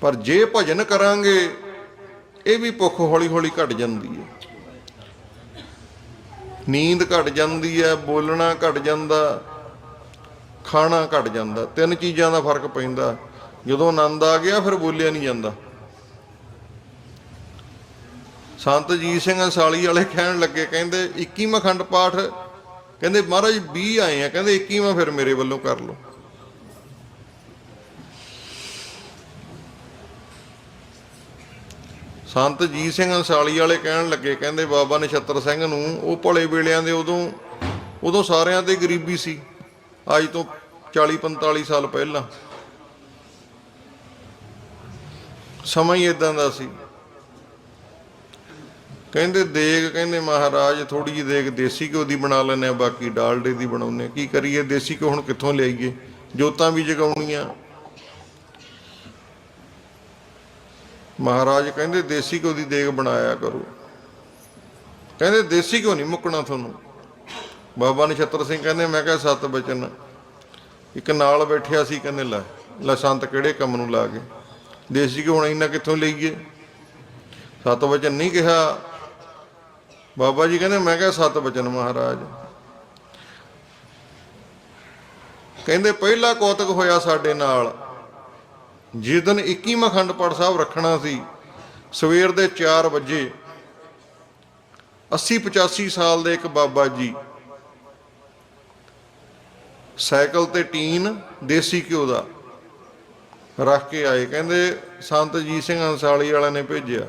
ਪਰ ਜੇ ਭਜਨ ਕਰਾਂਗੇ, ਇਹ ਵੀ ਭੁੱਖ ਹੌਲੀ ਹੌਲੀ ਘਟ ਜਾਂਦੀ ਹੈ। ਨੀਂਦ ਘਟ ਜਾਂਦੀ ਹੈ, ਬੋਲਣਾ ਘਟ ਜਾਂਦਾ, ਖਾਣਾ ਘਟ ਜਾਂਦਾ, ਤਿੰਨ ਚੀਜ਼ਾਂ ਦਾ ਫ਼ਰਕ ਪੈਂਦਾ। ਜਦੋਂ ਆਨੰਦ ਆ ਗਿਆ, ਫਿਰ ਬੋਲਿਆ ਨਹੀਂ ਜਾਂਦਾ। ਸੰਤ ਜੀ ਸਿੰਘ ਅੰਸਾਲੀ ਵਾਲੇ ਕਹਿਣ ਲੱਗੇ, ਕਹਿੰਦੇ 21ਵਾਂ ਖੰਡ ਪਾਠ, ਕਹਿੰਦੇ, ਮਹਾਰਾਜ 20 ਆਏ ਆ। ਕਹਿੰਦੇ 21ਵਾਂ ਫਿਰ ਮੇਰੇ ਵੱਲੋਂ ਕਰ ਲਓ। ਸੰਤ ਜੀ ਸਿੰਘ ਅੰਸਾਲੀ ਵਾਲੇ ਕਹਿਣ ਲੱਗੇ, ਕਹਿੰਦੇ ਬਾਬਾ ਨਛੱਤਰ ਸਿੰਘ ਨੂੰ, ਉਹ ਭਲੇ ਵੇਲਿਆਂ ਦੇ ਉਦੋਂ ਉਦੋਂ ਸਾਰਿਆਂ ਤੇ ਗਰੀਬੀ ਸੀ। ਅੱਜ ਤੋਂ 40 45 ਸਾਲ ਪਹਿਲਾਂ। ਸਮਾਂ ਹੀ ਇਦਾਂ ਦਾ ਸੀ। ਕਹਿੰਦੇ ਦੇਗ, ਕਹਿੰਦੇ ਮਹਾਰਾਜ ਥੋੜੀ ਜਿਹੀ ਦੇਗ ਦੇਸੀ ਘਿਓ ਦੀ ਬਣਾ ਲੈਂਦੇ ਆ ਬਾਕੀ ਡਾਲਡੇ ਦੀ ਬਣਾਉਂਦੇ ਆ ਕੀ ਕਰੀਏ, ਦੇਸੀ ਘਿਓ ਹੁਣ ਕਿੱਥੋਂ ਲਿਆਈਏ? ਜੋਤਾਂ ਵੀ ਜਗਾਉਣੀਆਂ। ਮਹਾਰਾਜ ਕਹਿੰਦੇ, ਦੇਸੀ ਘਿਓ ਦੀ ਦੇਗ ਬਣਾਇਆ ਕਰੋ। ਕਹਿੰਦੇ, ਦੇਸੀ ਘਿਓ ਨਹੀਂ ਮੁੱਕਣਾ ਤੁਹਾਨੂੰ। ਬਾਬਾ ਨਛੱਤਰ ਸਿੰਘ ਕਹਿੰਦੇ, ਮੈਂ ਕਿਹਾ, ਸਤ ਬਚਨ। ਇੱਕ ਨਾਲ ਬੈਠਿਆ ਸੀ, ਕਹਿੰਦੇ, ਲੈ ਲੈ ਸੰਤ ਕਿਹੜੇ ਕੰਮ ਨੂੰ ਲਾ ਕੇ ਦੇਸੀ ਘਿਓ ਹੁਣ ਇੰਨਾ ਕਿੱਥੋਂ ਲਈਏ? ਸੱਤ ਵਚਨ ਨਹੀਂ ਕਿਹਾ। ਬਾਬਾ ਜੀ ਕਹਿੰਦੇ, ਮੈਂ ਕਿਹਾ, ਸਤ ਬਚਨ ਮਹਾਰਾਜ। ਕਹਿੰਦੇ, ਪਹਿਲਾ ਕੌਤਕ ਹੋਇਆ ਸਾਡੇ ਨਾਲ। ਜਿਸ ਦਿਨ 21ਵਾਂ ਖੰਡ ਪਾਠ ਸਾਹਿਬ ਰੱਖਣਾ ਸੀ, ਸਵੇਰ ਦੇ 4 ਵਜੇ 80 85 ਸਾਲ ਦੇ ਇੱਕ ਬਾਬਾ ਜੀ, ਸਾਈਕਲ ਤੇ ਟੀਨ ਦੇਸੀ ਘਿਓ ਦਾ ਰੱਖ ਕੇ ਆਏ। ਕਹਿੰਦੇ, ਸੰਤ ਜੀ ਸਿੰਘ ਅੰਸਾਲੀ ਵਾਲਿਆਂ ਨੇ ਭੇਜਿਆ।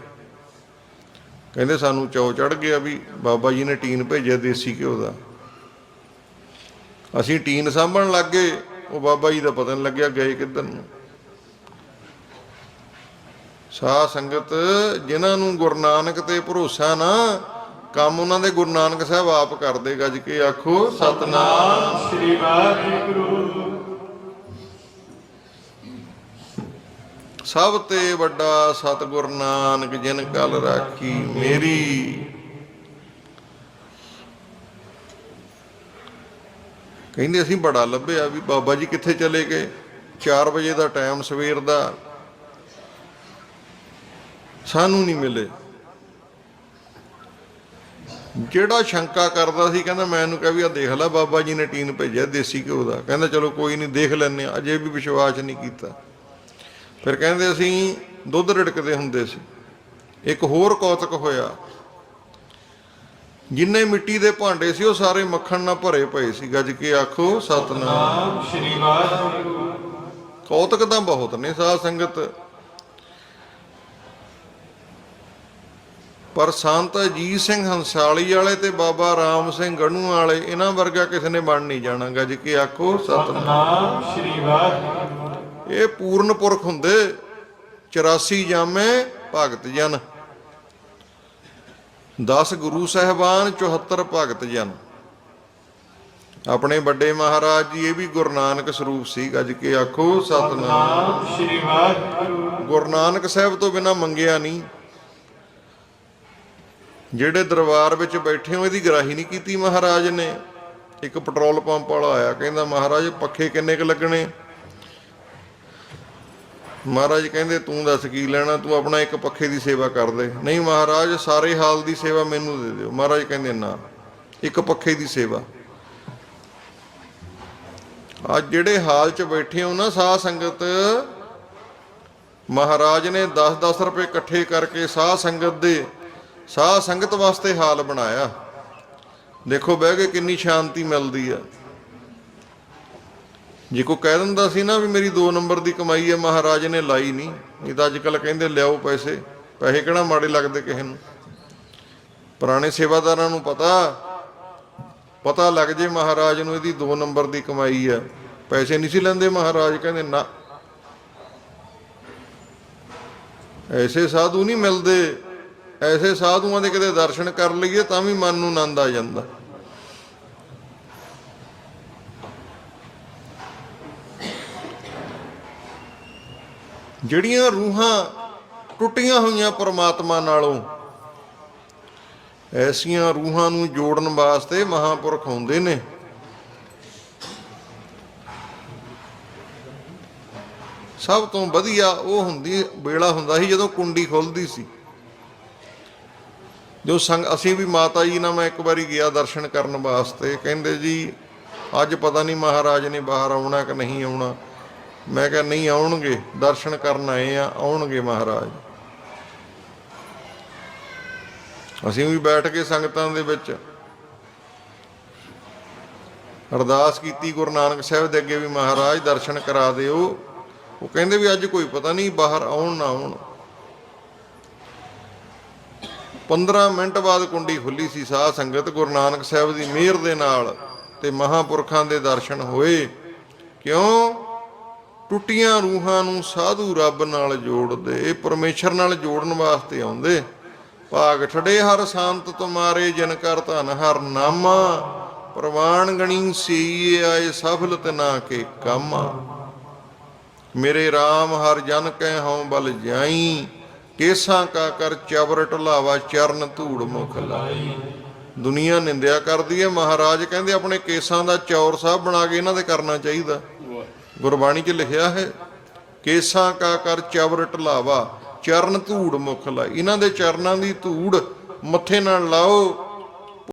ਕਹਿੰਦੇ, ਸਾਨੂੰ ਚੌ ਚੜ ਗਿਆ ਵੀ ਬਾਬਾ ਜੀ ਨੇ ਟੀਨ ਭੇਜਿਆ ਦੇਸੀ ਘਿਓ ਦਾ। ਅਸੀਂ ਟੀਨ ਸਾਂਭਣ ਲੱਗ ਗਏ, ਉਹ ਬਾਬਾ ਜੀ ਦਾ ਪਤਾ ਨਹੀਂ ਲੱਗਿਆ ਗਏ ਕਿੱਧਰ ਨੂੰ। ਸਾਧ ਸੰਗਤ, ਜਿਨ੍ਹਾਂ ਨੂੰ ਗੁਰੂ ਨਾਨਕ ਤੇ ਭਰੋਸਾ ਨਾ, ਕੰਮ ਉਹਨਾਂ ਦੇ ਗੁਰੂ ਨਾਨਕ ਸਾਹਿਬ ਆਪ ਕਰਦੇ, ਗੱਜ ਕੇ ਆਖੋ, ਸਤਨਾਮ ਸ੍ਰੀ ਵਾਹਿਗੁਰੂ। ਸਭ ਤੇ ਵੱਡਾ ਸਤਿਗੁਰ ਨਾਨਕ, ਜਿਨ ਕਲ ਰਾਖੀ ਮੇਰੀ। ਕਹਿੰਦੇ ਅਸੀਂ ਬੜਾ ਲੱਭਿਆ ਵੀ ਬਾਬਾ ਜੀ ਕਿੱਥੇ ਚਲੇ ਗਏ? 4 ਵਜੇ ਦਾ ਟਾਈਮ ਸਵੇਰ ਦਾ। ਸਾਨੂੰ ਨਹੀਂ ਮਿਲੇ। ਜਿਹੜਾ ਸ਼ੰਕਾ ਕਰਦਾ ਸੀ ਕਹਿੰਦਾ ਮੈਂ ਇਹਨੂੰ ਕਿਹਾ ਵੀ ਆ ਦੇਖ ਲੈ ਬਾਬਾ ਜੀ ਨੇ ਟੀਨ ਭੇਜਿਆ ਦੇਸੀ ਘਿਓ ਦਾ। ਕਹਿੰਦਾ ਚਲੋ ਕੋਈ ਨਹੀਂ ਦੇਖ ਆ ਅਜੇ ਵੀ ਵਿਸ਼ਵਾਸ ਨਹੀਂ ਕੀਤਾ। ਫਿਰ ਕਹਿੰਦੇ ਅਸੀਂ ਦੁੱਧ ਰਿੜਕਦੇ ਹੁੰਦੇ ਸੀ। ਇੱਕ ਹੋਰ ਕੌਤਕ ਹੋਇਆ। ਜਿੰਨੇ ਮਿੱਟੀ ਦੇ ਭਾਂਡੇ ਸੀ ਉਹ ਸਾਰੇ ਮੱਖਣ ਨਾਲ ਭਰੇ ਪਏ ਸੀ। ਗੱਜ ਕੇ ਆਖੋ ਸਤਨਾਮ। ਨਾਮ ਸ੍ਰੀ ਵਾਹਿਗੁਰੂ। ਕੌਤਕ ਤਾਂ ਬਹੁਤ ਨੇ ਸਾਧ ਸੰਗਤ। ਪਰ ਸੰਤ ਅਜੀਤ ਸਿੰਘ ਹੰਸਾਲੀ ਵਾਲੇ ਤੇ ਬਾਬਾ ਰਾਮ ਸਿੰਘ ਗਣੂ ਵਾਲੇ, ਇਹਨਾਂ ਵਰਗਾ ਕਿਸੇ ਨੇ ਬਣ ਨਹੀਂ ਜਾਣਾ। ਗੱਜ ਕੇ ਆਖੋ, ਸਤਨਾਮ ਸ੍ਰੀ ਵਾਹਿਗੁਰੂ। ਇਹ ਪੂਰਨ ਪੁਰਖ ਹੁੰਦੇ 84 ਜਾਮੇ ਭਗਤ ਜਨ। 10 ਗੁਰੂ ਸਹਿਬਾਨ 74 ਭਗਤ ਜਨ। ਆਪਣੇ ਵੱਡੇ ਮਹਾਰਾਜ ਜੀ, ਇਹ ਵੀ ਗੁਰੂ ਨਾਨਕ ਸਰੂਪ ਸੀ। ਗੱਜ ਕੇ ਆਖੋ, ਸਤਨਾਮ ਸ੍ਰੀ ਵਾਹਿਗੁਰੂ। ਗੁਰੂ ਨਾਨਕ ਸਾਹਿਬ ਤੋਂ ਬਿਨਾ ਮੰਗਿਆ ਨਹੀਂ। ਜਿਹੜੇ ਦਰਬਾਰ ਵਿੱਚ ਬੈਠੇ ਹੋ, ਇਹਦੀ ਗਰਾਹੀ ਨਹੀਂ ਕੀਤੀ ਮਹਾਰਾਜ ਨੇ। ਇੱਕ ਪੈਟਰੋਲ ਪੰਪ ਵਾਲਾ ਆਇਆ, ਕਹਿੰਦਾ, ਮਹਾਰਾਜ, ਪੱਖੇ ਕਿੰਨੇ ਕੁ ਲੱਗਣੇ? ਮਹਾਰਾਜ ਕਹਿੰਦੇ, ਤੂੰ ਦੱਸ ਕੀ ਲੈਣਾ? ਤੂੰ ਆਪਣਾ ਇੱਕ ਪੱਖੇ ਦੀ ਸੇਵਾ ਕਰ ਦੇ। ਨਹੀਂ ਮਹਾਰਾਜ, ਸਾਰੇ ਹਾਲ ਦੀ ਸੇਵਾ ਮੈਨੂੰ ਦੇ ਦਿਓ। ਮਹਾਰਾਜ ਕਹਿੰਦੇ, ਨਾ, ਇੱਕ ਪੱਖੇ ਦੀ ਸੇਵਾ। ਅੱਜ ਜਿਹੜੇ ਹਾਲ 'ਚ ਬੈਠੇ ਹੋ ਨਾ ਸਾਧ ਸੰਗਤ, ਮਹਾਰਾਜ ਨੇ 10-10 ਰੁਪਏ ਇਕੱਠੇ ਕਰਕੇ ਸਾਧ ਸੰਗਤ ਦੇ ਸਾਧ ਸੰਗਤ ਵਾਸਤੇ ਹਾਲ ਬਣਾਇਆ। ਦੇਖੋ, ਬਹਿ ਕੇ ਕਿੰਨੀ ਸ਼ਾਂਤੀ ਮਿਲਦੀ ਆ। ਜੇ ਕੋ ਕਹਿ ਦਿੰਦਾ ਸੀ ਨਾ ਵੀ ਮੇਰੀ 2 ਨੰਬਰ ਦੀ ਕਮਾਈ ਹੈ ਮਹਾਰਾਜ ਨੇ ਲਾਈ ਨਹੀਂ। ਇਹ ਤਾਂ ਅੱਜ ਕੱਲ ਕਹਿੰਦੇ, ਲਿਆਓ ਪੈਸੇ। ਪੈਸੇ ਕਿਹੜਾ ਮਾੜੇ ਲੱਗਦੇ ਕਿਸੇ ਨੂੰ? ਪੁਰਾਣੇ ਸੇਵਾਦਾਰਾਂ ਨੂੰ ਪਤਾ। ਪਤਾ ਲੱਗ ਜੇ ਮਹਾਰਾਜ ਨੂੰ ਇਹਦੀ 2 ਨੰਬਰ ਦੀ ਕਮਾਈ ਆ। ਪੈਸੇ ਨਹੀਂ ਸੀ ਲੈਂਦੇ ਮਹਾਰਾਜ, ਕਹਿੰਦੇ, ਨਾ। ਐਸੇ ਸਾਧੂ ਨਹੀਂ ਮਿਲਦੇ। ਐਸੇ ਸਾਧੂਆਂ ਦੇ ਕਿਤੇ ਦਰਸ਼ਨ ਕਰ ਲਈਏ ਤਾਂ ਵੀ ਮਨ ਨੂੰ ਆਨੰਦ ਆ ਜਾਂਦਾ। ਜਿਹੜੀਆਂ ਰੂਹਾਂ ਟੁੱਟੀਆਂ ਹੋਈਆਂ ਪਰਮਾਤਮਾ ਨਾਲੋਂ, ਐਸੀਆਂ ਰੂਹਾਂ ਨੂੰ ਜੋੜਨ ਵਾਸਤੇ ਮਹਾਪੁਰਖ ਹੁੰਦੇ ਨੇ। ਸਭ ਤੋਂ ਵਧੀਆ ਉਹ ਹੁੰਦੀ, ਵੇਲਾ ਹੁੰਦਾ ਸੀ ਜਦੋਂ ਕੁੰਡੀ ਖੁੱਲਦੀ ਸੀ। ਜੋ ਸੰਗ ਅਸੀਂ ਵੀ ਮਾਤਾ ਜੀ ਨਾਲ ਮੈਂ ਇੱਕ ਵਾਰੀ ਗਿਆ ਦਰਸ਼ਨ ਕਰਨ ਵਾਸਤੇ, ਕਹਿੰਦੇ ਜੀ, ਅੱਜ ਪਤਾ ਨਹੀਂ ਮਹਾਰਾਜ ਨੇ ਬਾਹਰ ਆਉਣਾ ਕਿ ਨਹੀਂ ਆਉਣਾ। ਮੈਂ ਕਿਹਾ, ਨਹੀਂ ਆਉਣਗੇ, ਦਰਸ਼ਨ ਕਰਨ ਆਏ ਆ, ਆਉਣਗੇ ਮਹਾਰਾਜ। ਅਸੀਂ ਵੀ ਬੈਠ ਕੇ ਸੰਗਤਾਂ ਦੇ ਵਿੱਚ ਅਰਦਾਸ ਕੀਤੀ, ਗੁਰੂ ਨਾਨਕ ਸਾਹਿਬ ਦੇ ਅੱਗੇ ਵੀ ਮਹਾਰਾਜ ਦਰਸ਼ਨ ਕਰਾ ਦਿਓ। ਉਹ ਕਹਿੰਦੇ ਵੀ ਅੱਜ ਕੋਈ ਪਤਾ ਨਹੀਂ ਬਾਹਰ ਆਉਣ ਨਾ ਆਉਣ। 15 ਮਿੰਟ ਬਾਅਦ ਕੁੰਡੀ ਖੁੱਲੀ ਸੀ, ਸਾਧ ਸੰਗਤ ਗੁਰੂ ਨਾਨਕ ਸਾਹਿਬ ਦੀ ਮਿਹਰ ਦੇ ਨਾਲ ਤੇ ਮਹਾਪੁਰਖਾਂ ਦੇ ਦਰਸ਼ਨ ਹੋਏ। ਕਿਉਂ? ਟੁੱਟੀਆਂ ਰੂਹਾਂ ਨੂੰ ਸਾਧੂ ਰੱਬ ਨਾਲ ਜੋੜਦੇ, ਇਹ ਪਰਮੇਸ਼ਰ ਨਾਲ ਜੋੜਨ ਵਾਸਤੇ ਆਉਂਦੇ। ਭਾਗ ਠੜੇ ਹਰ ਸੰਤ ਤੁਮਾਰੇ, ਜਿਨ ਕਰ ਧਨ ਹਰ ਨਾਮਾ। ਪ੍ਰਵਾਨ ਗਣੀ ਸੀਏ ਆਏ ਸਫਲ ਤੇ ਨਾ ਕੇ ਕਾਮਾ। ਮੇਰੇ RAM ਹਰ ਜਨ ਕੈ ਹਉ ਬਲ ਜਾਈ। ਕੇਸਾਂ ਕਾ ਕਰ ਚਵਰ ਢਲਾਵਾ, ਚਰਨ ਧੂੜ ਮੁਖ ਲਾਈ। ਦੁਨੀਆ ਨਿੰਦਿਆ ਕਰਦੀ ਹੈ ਮਹਾਰਾਜ ਕਹਿੰਦੇ ਆਪਣੇ ਕੇਸਾਂ ਦਾ ਚੌਰ ਸਾਹਿਬ ਬਣਾ ਕੇ ਇਹਨਾਂ ਦੇ ਕਰਨਾ ਚਾਹੀਦਾ। ਗੁਰਬਾਣੀ 'ਚ ਲਿਖਿਆ ਹੈ, ਕੇਸਾਂ ਕਾ ਕਰ ਚਵਰ ਢਲਾਵਾ, ਚਰਨ ਧੂੜ ਮੁਖ ਲਾਈ। ਇਹਨਾਂ ਦੇ ਚਰਨਾਂ ਦੀ ਧੂੜ ਮੱਥੇ ਨਾਲ ਲਾਓ।